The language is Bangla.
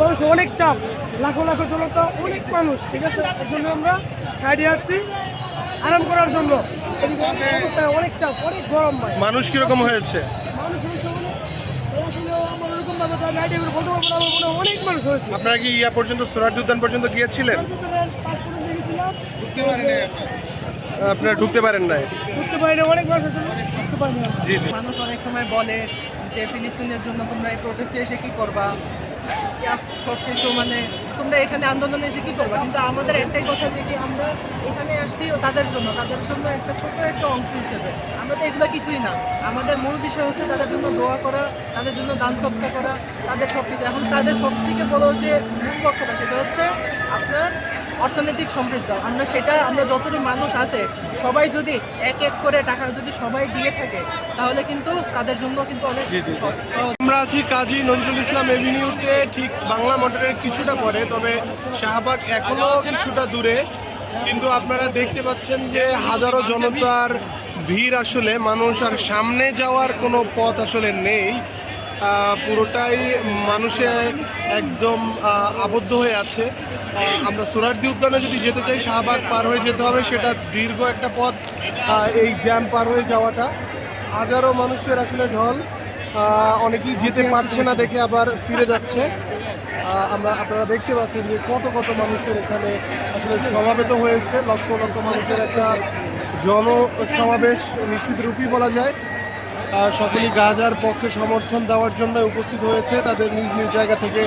মানুষের অনেক চাপ লাখো লাখো জনতা অনেক মানুষ ঠিক আছে? এর জন্য আমরা সাইডে আসছি আরাম করার জন্য। অনেক চাপ অনেক গরম ভাই। মানুষ কীরকম হয়েছে? মানুষ অনেক মানুষ হয়েছে। আপনারা কি ইয়া পর্যন্ত উদ্যান পর্যন্ত গিয়েছিলেন? আপনারা ঢুকতে পারেন নাই? ঢুকতে পারি না অনেক মানুষ মানুষ অনেক সময় বলে যে ফিলিস্তিনের জন্য তোমরা এই প্রোটেস্টে এসে কি করবা? সব কিছু মানে তোমরা এখানে আন্দোলনে এসে কি করবা? কিন্তু আমাদের একটাই কথা যে কি আমরা এখানে আসছি তাদের জন্য তাদের জন্য একটা ছোট একটা অংশ হিসেবে। আমরা তো এগুলো কিছুই না। আমাদের মূল বিষয় হচ্ছে তাদের জন্য দোয়া করা, তাদের জন্য দান সত্তা করা, তাদের সব কিছু। এখন তাদের সব থেকে বড় যে মূল পক্ষটা সেটা হচ্ছে আপনার অর্থনৈতিক সমৃদ্ধ। আমরা সেটা আমরা যতটুকু মানুষ আছে সবাই যদি এক এক করে টাকা যদি সবাই দিয়ে থাকে তাহলে কিন্তু তাদের জন্য কিন্তু অনেক আমরা আছি কাজী নজরুল ইসলাম এভিনিউতে ঠিক বাংলা মোটরের কিছুটা পরে তবে শাহবাগ এখনও কিছুটা দূরে। কিন্তু আপনারা দেখতে পাচ্ছেন যে হাজারো জনতার ভিড় আসলে মানুষ আর সামনে যাওয়ার কোনো পথ আসলে নেই। পুরোটাই মানুষে একদম আবদ্ধ হয়ে আছে। আমরা সোরারদি উদ্যানে যদি যেতে চাই, শাহবাগ পার হয়ে যেতে হবে, সেটা দীর্ঘ একটা পথ এই জ্যাম পার হয়ে যাওয়াটা। হাজারো মানুষের আসলে ঢল অনেকেই যেতে পারছে না দেখে আবার ফিরে যাচ্ছে। আমরা, আপনারা দেখতে পাচ্ছেন যে কত কত মানুষের এখানে আসলে সমাবেত হয়েছে। লক্ষ লক্ষ মানুষের একটা জন সমাবেশ নিশ্চিত রূপই বলা যায়। সকলেই গাজার পক্ষে সমর্থন দেওয়ার জন্য উপস্থিত হয়েছে তাদের নিজ নিজ জায়গা থেকে